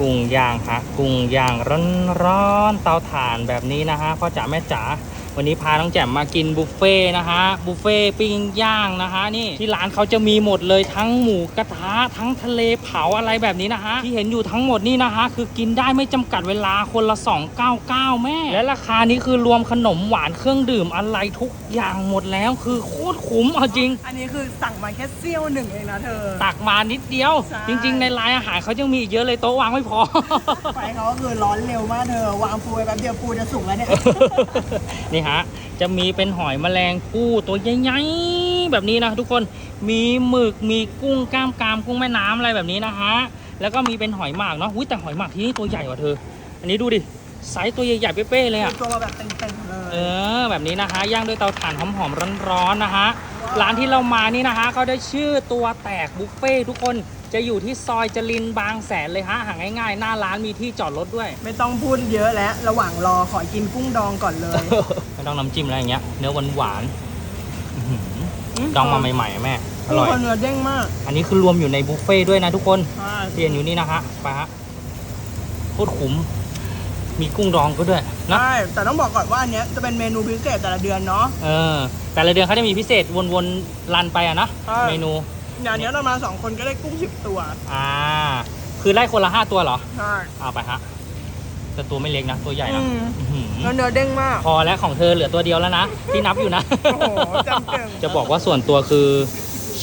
กุ้งย่างฮะกุ้งย่างร้อนๆเตาถ่านแบบนี้นะฮะพ่อจ๋าแม่จ๋า วันนี้พาน้องแจ่มมากินบุฟเฟ่ต์นะฮะบุฟเฟ่ต์ปิ้งย่างนะฮะนี่ที่ร้านเขาจะมีหมดเลยทั้งหมูกระทะทั้งทะเลเผาอะไรแบบนี้นะฮะที่เห็นอยู่ทั้งหมดนี่นะฮะคือกินได้ไม่จำกัดเวลาคนละ 299 แม่ และราคานี้คือรวมขนมหวานเครื่องดื่มอะไรทุกอย่างหมดแล้วคือโคตรคุ้มเอาจริง อันนี้คือสั่งมาแค่เซี่ยวหนึ่งเองนะเธอตักมานิดเดียวใช่จริง ๆ ในร้านอาหารเขายังมีอีกเยอะเลยโต๊ะวางไม่พอไฟเขาก็คือร้อนเร็วมากเธอวางปูไปแป๊บเดียวปูจะสุกแล้วเนี่ยนี่ฮะ จะมีเป็นหอยแมลงภู่ตัวใหญ่ๆแบบนี้นะทุกคนมีหมึกมีกุ้งกล้ามกรามกุ้งแม่น้ำอะไรแบบนี้นะฮะแล้วก็มีเป็นหอยหมากเนาะอุ้ยแต่หอยหมากที่นี่ตัวใหญ่กว่าเธอ อันนี้ดูดิไซส์ตัวใหญ่ๆเป๊ะๆเลยอะตัวมาแบบเต็มๆเลยเออแบบนี้นะคะย่างด้วยเตาถ่านหอมๆร้อนๆนะฮะร้านที่เรามานี่นะคะเขาได้ชื่อตัวแตกบุฟเฟ่ทุกคน จะอยู่ที่ซอยจรินบางแสนเลยฮะหาง่ายๆ หน้าร้านมีที่จอดรถด้วย ไม่ต้องพูดเยอะแล้ว ระหว่างรอขอกินกุ้งดองก่อนเลย ไม่ต้องน้ำจิ้มอะไรอย่างเงี้ย เนื้อหวานๆอื้อหือดองมาใหม่ๆอะแม่ อร่อย กุ้งเนื้อเด้งมากอันนี้คือรวมอยู่ในบุฟเฟ่ต์ด้วยนะทุกคนใช่ที่เห็นอยู่นี่นะฮะ ไปฮะโคตรคุ้มมีกุ้งดองก็ด้วยนะ ใช่ แต่ต้องบอกก่อนว่าอันเนี้ยจะเป็นเมนูพิเศษแต่ละเดือนเนาะ เออ แต่ละเดือนเขาจะมีพิเศษวนๆรันไปอะนะ ใช่ เมนู งานเนี้ยเรามาสองคนก็ได้กุ้งสิบตัวอ่า คือไล่คนละห้าตัวเหรอใช่เอาไปฮะแต่ตัวไม่เล็กนะ ตัวใหญ่นะอืมอื้อหือแล้วเนื้อเด้งมาก พอแล้วของเธอเหลือตัวเดียวแล้วนะ ที่นับอยู่นะ โอ้โหจำเก่ง จะบอกว่าส่วนตัวคือ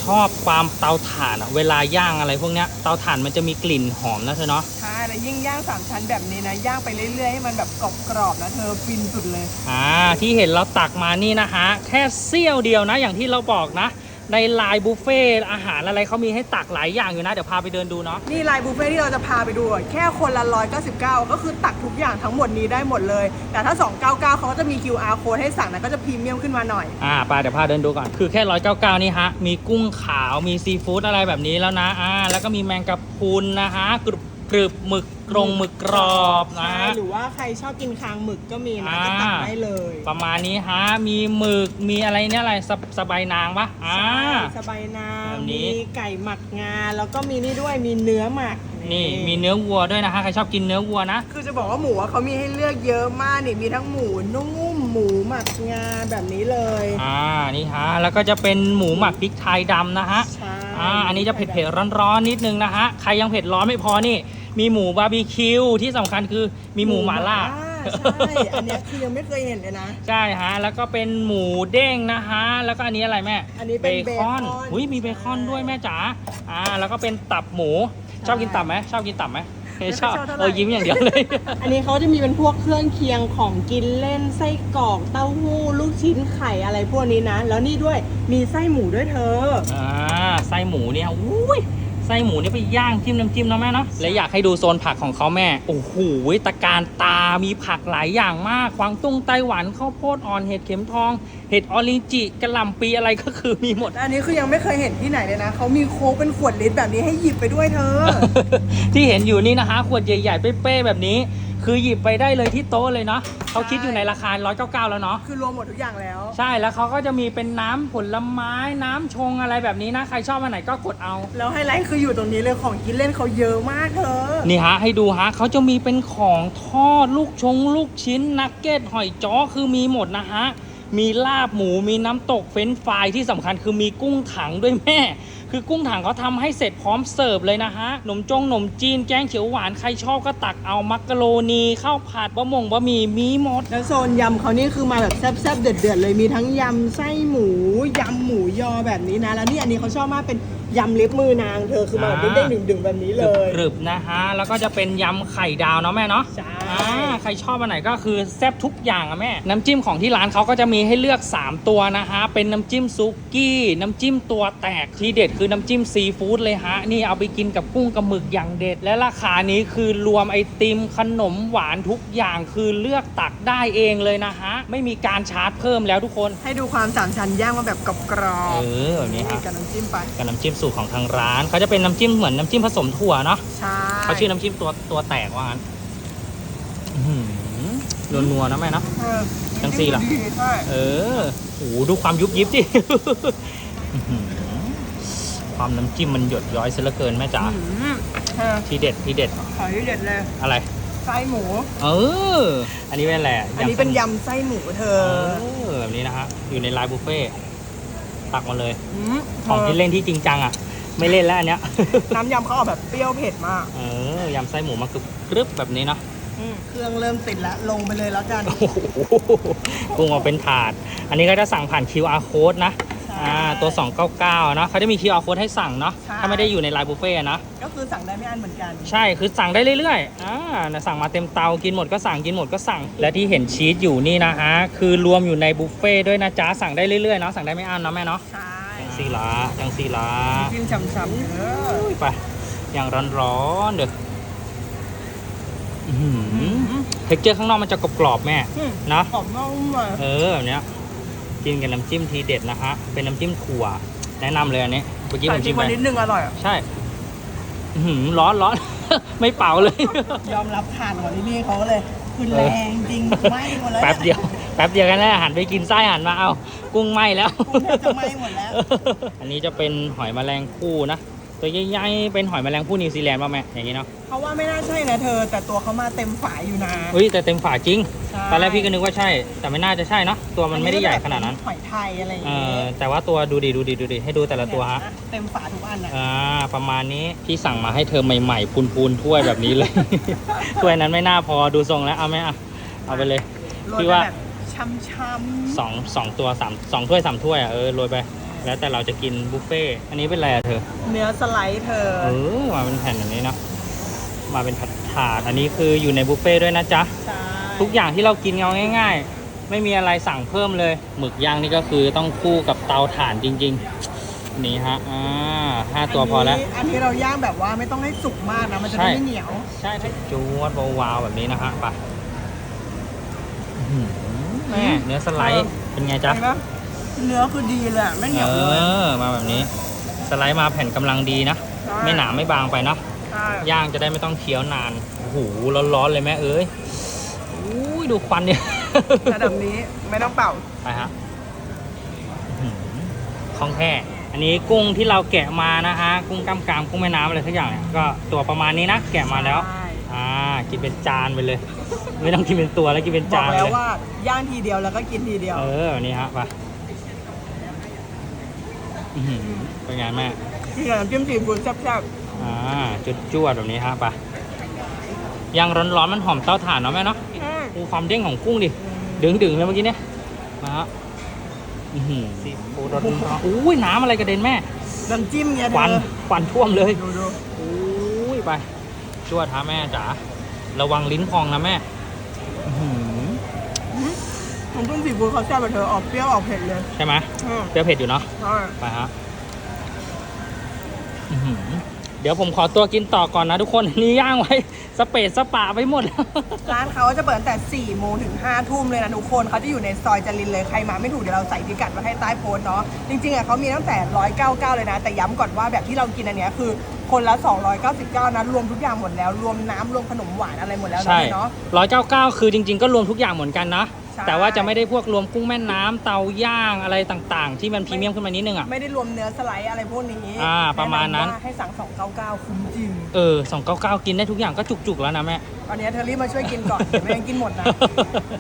ชอบความเตาถ่านอะเวลาย่างอะไรพวกเนี้ยเตาถ่านมันจะมีกลิ่นหอมนะเธอเนาะใช่แล้วยิ่งย่างสามชั้นแบบนี้นะย่างไปเรื่อยๆให้มันแบบกรอบๆนะเธอฟินสุดเลย อ่าที่เห็นเราตักมานี่นะฮะแค่เสี้ยวเดียวนะ อย่างที่เราบอกนะ ในไลน์บุฟเฟ่ต์อาหารอะไรเขามีให้ตักหลายอย่างอยู่นะ เดี๋ยวพาไปเดินดูเนาะนี่ไลน์บุฟเฟ่ที่เราจะพาไปดูอะแค่คนละ199 ก็คือตักทุกอย่างทั้งหมดนี้ได้หมดเลย แต่ถ้า 299เขาก็จะมี QR code ให้สั่งนะก็จะพรีเมียมขึ้นมาหน่อย อ่าไปเดี๋ยวพาเดินดูก่อน คือแค่ร้อยเก้าเก้านี่ฮะ มีกุ้งขาวมีซีฟู้ดอะไรแบบนี้แล้วนะอ่าแล้วก็มีแมงกะพรุนนะฮะกรึบ กรึบหมึกกรงหมึกกรอบนะ ใช่หรือว่าใครชอบกินคางหมึกก็มีนะอ่าก็ตักได้เลยประมาณนี้ฮะมีหมึกมีอะไรเนี่ยอะไรสะสบายนางปะอ่า ใช่สบายนาแบบนี้ มีไก่หมักงา แล้วก็มีนี่ด้วยมีเนื้อหมักนี่มีเนื้อวัวด้วยนะฮะใครชอบกินเนื้อวัวนะ คือจะบอกว่าหมูอะเขามีให้เลือกเยอะมากนี่มีทั้งหมูนุ่มหมูหมักงาแบบนี้เลยอ่านี่ฮะแล้วก็จะเป็นหมูหมักพริกไทยดำนะฮะ ใช่อ่า อันนี้จะเผ็ดๆร้อนๆนิดนึงนะฮะ ใครยังเผ็ดร้อนไม่พอนี่ มีหมูบาร์บีคิวที่สำคัญคือมีหมูหม่าล่า ใช่ อันเนี้ยคือยังไม่เคยเห็นเลยนะ ใช่ฮะ แล้วก็เป็นหมูเด้งนะฮะ แล้วก็อันนี้อะไรแม่อันนี้เป็นเบคอนอุ้ยมีเบคอนด้วยแม่จ๋า อ่า แล้วก็เป็นตับหมู ชอบกินตับไหมชอบกินตับไหมไม่ชอบชอบเท่าไหร่ เออยิ้มอย่างเดียวเลย อันนี้เขาจะมีเป็นพวกเครื่องเคียงของกินเล่นไส้กรอกเต้าหู้ลูกชิ้นไข่อะไรพวกนี้นะ แล้วนี่ด้วยมีไส้หมูด้วยเธอ อ่า ไส้หมูเนี่ยอุ้ย ไส้หมูเนี่ยไปย่างจิ้มน้ำจิ้มเนาะแม่เนาะและอยากให้ดูโซนผักของเขาแม่ โอ้โหตะการตามีผักหลายอย่างมากกวางตุ้งไต้หวันข้าวโพดอ่อนเห็ดเข็มทอง เห็ดออรินจิกระหล่ำปีอะไรก็คือมีหมด อันนี้คือยังไม่เคยเห็นที่ไหนเลยนะเขามีโค้กเป็นขวดลิตรแบบนี้ให้หยิบไปด้วยเธอ ที่เห็นอยู่นี่นะคะ ขวดใหญ่ๆเป้ๆแบบนี้ คือหยิบไปได้เลยที่โต๊ะเลยเนาะเขาคิดอยู่ในราคา 199 แล้วเนาะ คือรวมหมดทุกอย่างแล้ว ใช่ แล้วเขาก็จะมีเป็นน้ำผลไม้ น้ำชงอะไรแบบนี้นะ ใครชอบอันไหนก็กดเอา แล้วไฮไลท์คืออยู่ตรงนี้เลยของกินเล่นเขาเยอะมากเธอ นี่ฮะ ให้ดูฮะเขาจะมีเป็นของทอดลูกชง ลูกชิ้น นักเก็ตหอยจ้อคือมีหมดนะฮะ มีลาบหมู มีน้ำตก เฟรนช์ฟรายที่สำคัญคือมีกุ้งถังด้วยแม่ คือกุ้งถังเขาทำให้เสร็จพร้อมเสิร์ฟเลยนะฮะขนมจงขนมจีนแกงเขียวหวานใครชอบก็ตักเอามักกะโรนีข้าวผัดบะหมงบะหมี่มีหมด แล้วโซนยำเขานี่คือมาแบบแซ่บๆเดือดๆเลยมีทั้งยำไส้หมูยำหมูยอแบบนี้นะ แล้วนี่อันนี้เขาชอบมากเป็นยำเล็บมือนางเธอคือมาแบบอ่าเด้งๆดึงๆแบบนี้เลย กรึบๆนะฮะแล้วก็จะเป็นยำไข่ดาวเนาะแม่เนาะใช่ อ่าใครชอบอันไหนก็คือแซ่บทุกอย่างอะแม่ น้ำจิ้มของที่ร้านเขาก็จะมีให้เลือก 3 ตัวนะฮะเป็นน้ำจิ้มซุกี้ น้ำจิ้มตัวแตกที่เด็ดคือน้ำจิ้มซีฟู้ดเลยฮะ นี่เอาไปกินกับกุ้งกับหมึกอย่างเด็ด และราคานี้คือรวมไอติมขนมหวานทุกอย่างคือเลือกตักได้เองเลยนะฮะ ไม่มีการชาร์จเพิ่มแล้วทุกคน ให้ดูความสามชั้นย่างมาแบบกรอบเออแบบนี้ฮะ กับน้ำจิ้มไป กับน้ำจิ้มสูตรของทางร้าน เขาจะเป็นน้ำจิ้มเหมือนน้ำจิ้มผสมถั่วเนาะใช่เขาชื่อน้ำจิ้มตัวตัวแตกว่างั้นอื้อหือนัวๆนะแม่เนาะ เออจังสี่ล่ะดีใช่เออโหดูความยุบยิบดิ อื้อหือ ความน้ำจิ้มมันหยดย้อยซะเหลือเกินแม่จ๋าอืมเธอทีเด็ดทีเด็ดขอที่เด็ดเลยอะไร ไส้หมู เออ อันนี้เป็นแหละอันนี้เป็นยำไส้หมูเธเอออแบบนี้นะฮะอยู่ในไลน์บุฟเฟ่ต์ตักมาเลยมของที่เล่นที่จริงจังอะ ไม่เล่นแล้วอันเนี้ย น้ำยำเขาออกแบบเปรี้ยวเผ็ดมากเออยำไส้หมูมากรึบกรึบแบบนี้เนาะอืมเครื่องเริ่มติดแล้วลงไปเลยแล้วกัน โอ้โหกุ้งเอาเป็นถาด อันนี้ก็จะสั่งผ่าน QR code นะใช่ อ่าตัว 299เนาะเขาจะมี QR code ให้สั่งเนาะใช่ ถ้าไม่ได้อยู่ในไลน์บุฟเฟ่ต์อะนะ ก็คือสั่งได้ไม่อั้นเหมือนกัน ใช่คือสั่งได้เรื่อยๆอ่านะสั่งมาเต็มเตากินหมดก็สั่งกินหมดก็สั่ง และที่เห็นชีสอยู่นี่นะฮะคือรวมอยู่ในบุฟเฟ่ต์ด้วยนะจ๊ะสั่งได้เรื่อยๆเนาะสั่งได้ไม่อั้นเนาะแม่เนาะใช่จังสีลาจังสีลาจิ้มฉ่ำๆเอออุ้ยไปอย่างร้อนๆเด้อเท็กเจอร์ข้างนอกมันจะกรอบๆแม่อืมเนาะกรอบนอกนุ่มเลยเออแบบเนี้ย กินกับน้ำจิ้มทีเด็ดนะฮะ เป็นน้ำจิ้มถั่ว แนะนำเลยอันนี้เมื่อกี้ผใส่มพริชิกมไปมานิดนึงอร่อยอะใช่อื้อหือร้อนร้อน ไม่เป่าเลย ยอมรับผ่านของที่นี่เขาก็เลยคือแรงจริงไหม้หมดแล้วแป๊บเดียว แป๊บเดียวกันแล้วหันไปกินไส้หันมาเอา กุ้งไหม้แล้วกุ้งแทบจะไหม้หมดแล้ว อันนี้จะเป็นหอยแมลงภู่นะ ตัวใหญ่ๆเป็นหอยแมลงภู่นิวซีแลนด์ป่ะแม่อย่างนี้เนาะเขาว่าไม่น่าใช่นะเธอ แต่ตัวเขามาเต็มฝายอยู่นะเฮ้ยแต่เต็มฝาจริง ใช่ตอนแรกพี่ก็นึกว่าใช่ แต่ไม่น่าจะใช่เนาะตัวมันไม่ได้ใหญ่ขนาดนั้น หอยไทยอะไรอย่างเอเงี้อยแต่ว่าตัวดูดิดูดิดูดิให้ดูแต่ละตัวฮะเต็มฝาทุกอันอะอ่าประมาณนี้พี่สั่งมาให้เธอใหม่ๆพูนๆถ้วยแบบนี้เลย ถ้วยนั้นไม่น่าพอดูทรงแล้วเอาไหมอะเอาไปเลย โรยพี่ไปว่า แบบช้ำสองสองตัวสามสองถ้วยสามถ้วยอะเออโรยไป แล้วแต่เราจะกินบุฟเฟ่ต์อันนี้เป็นอะไรอะเธอๆเนื้อสไลด์เธอ เออมาเป็นแผ่นแบบนี้เนาะ มาเป็นถาดๆอันนี้คืออยู่ในบุฟเฟ่ต์ด้วยนะจ๊ะ ใช่ ทุกอย่างที่เรากินเอาง่าย ๆ ไม่มีอะไรสั่งเพิ่มเลย หมึกย่างนี่ก็คือต้องคู่กับเตาถ่านจริง ๆ นี่ฮะ อ่าห้าตัวพอแล้ว นนี้อันนี้เราย่างแบบว่าไม่ต้องให้สุกมากนะ มันจะใช่ได้ไม่เหนียว ใช่ใช่จูวดวาวๆแบบนี้นะฮะไปอื้อหือแม่เนื้อสไลด์เป็นไงจ๊ะ เห็นปะ เนื้อคือดีเลยอะไม่เหนีเอยวเลย อ มาแบบนี้ สไลด์มาแผ่นกำลังดีนะ ใช่ ไม่หนาไม่บางไปเนาะใช่ย่างจะได้ไม่ต้องเคี้ยวนาน โอ้โห ร้อนๆเลยแม่เอ้ยอุ้ยดูควันเนี่ย ระดับนี้ไม่ต้องเป่า ไปฮะอื้อหือของแท้ อันนี้กุ้งที่เราแกะมานะฮะ กุ้งกล้ามกรามกุ้งแม่น้ำอะไรทุกอย่างเนี่ยก็ตัวประมาณนี้นะ แกะมาแล้ว ใช่ อ่า กินเป็นจานไปเลย ไม่ต้องกินเป็นตัวแล้วกินเป็นบอจากนแล้วเลยว่าย่างทีเดียวแล้วก็กินทีเดียว เออ นี่ฮะไป อื้อหือเป็นไงแม่ที่กับน้ำจิ้มซีฟู้ดแซ่บอ่าจุดจวดๆแบบนี้ฮะไปยังร้อนๆมันหอมเตาถ่านเนาะแม่เนาะๆอืมดูความเด้งของกุ้งดิดึงดึงๆเลยเมื่อกี้เนี่ยมาฮะอื้อหือซีฟู้ดร้อนๆอุ้ยน้ำอะไรกระเด็นแม่น้ำจิ้มเนี่ยคเธวันอควันท่วมเลย ดูดูอุ้ยไปจวดฮะแม่จ๋าระวังลิ้นพองนะแม่อื้อหือ น้ำจิ้มซีฟู้ดเขาแซ่บแบบเธอออกเปรี้ยวออกเผ็ดเลยใช่ไหมอืมเปรี้ยวเผ็ดอยู่เนาะใช่ไปฮะอื้อหือเดี๋ยวผมขอตัวกินต่อก่อนนะทุกคน นี่ย่างไว้ สเปซสปะไปหมดแล้วร้านเขาจะเปิดตั้งแต่ 4 โมงถึง 5 ทุ่มเลยนะทุกคนเขาจะอยู่ในซอยจรินเลย ใครมาไม่ถูกเดี๋ยวเราใส่พิกัดไว้ให้ใต้โพสต์เนาะ จริงๆอะเขามีตั้งแต่ 199 เลยนะ แต่ย้ำก่อนว่าแบบที่เรากินอันเนี้ยคือคนละ 299 นะ รวมทุกอย่างหมดแล้ว รวมน้ำรวมขนมหวานอะไรหมดแล้วนะใช่เนาะ ร้อยเก้าเก้าคือจริง ๆ ก็รวมทุกอย่างเหมือนกันนะ ใช่ แต่ว่าจะไม่ได้พวกรวมกุ้งแม่น้ำเตาย่างอะไรต่างๆ ที่มันพรีเมียมขึ้นมานิดนึงอะ ไม่ได้รวมเนื้อสไลด์อะไรพวกนี้อ่าประมาณนั้น แำว่ให้สั่ง 299 คุ้มจริง เออสองเก้าเก้ากินได้ทุกอย่างก็จุกๆแล้วนะแม่ ตอนนี้เธอรีบมาช่วยกินก่อนเดี๋ยวไม่งั้นกินหมดนะ